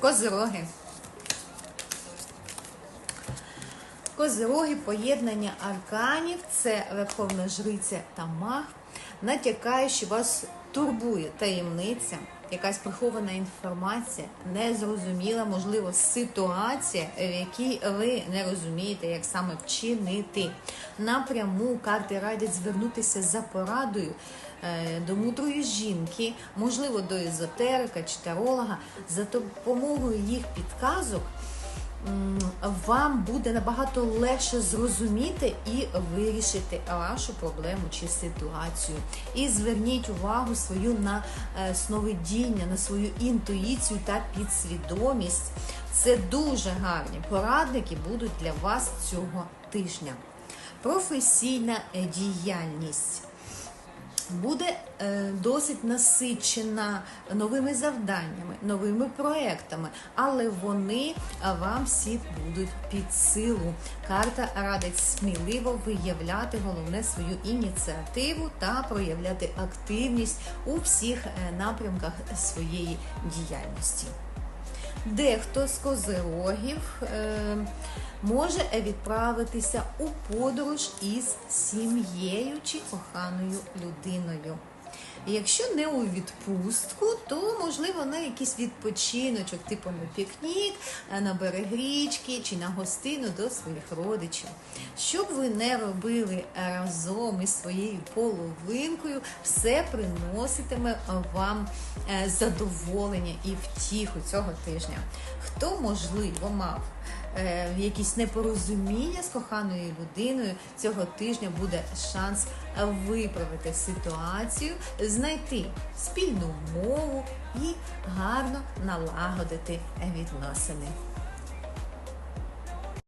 Козироги. Козироги поєднання арканів це верховна жриця та маг, натякає, що вас турбує таємниця, якась прихована інформація, незрозуміла, можливо, ситуація, в якій ви не розумієте, як саме вчинити. Напряму карти радять звернутися за порадою е, до мудрої жінки, можливо, до езотерика чи таролога, за допомогою їх підказок вам буде набагато легше зрозуміти і вирішити вашу проблему чи ситуацію. І зверніть увагу свою на е, сновидіння, на свою інтуїцію та підсвідомість. Це дуже гарні порадники будуть для вас цього тижня. Професійна діяльність буде е, досить насичена новими завданнями, новими проектами, але вони вам всі будуть під силу. Карта радить сміливо виявляти головне свою ініціативу та проявляти активність у всіх е, напрямках своєї діяльності. Дехто з козирогів е, може відправитися у подорож із сім'єю чи коханою людиною. Якщо не у відпустку, то можливо на якийсь відпочиночок, типу на пікнік, е, на берег річки чи на гостину до своїх родичів. Що б ви не робили разом із своєю половинкою, все приноситиме вам е, задоволення і втіху цього тижня. Хто можливо мав е, якісь непорозуміння з коханою людиною, цього тижня буде шанс виправити ситуацію, знайти спільну мову і гарно налагодити відносини.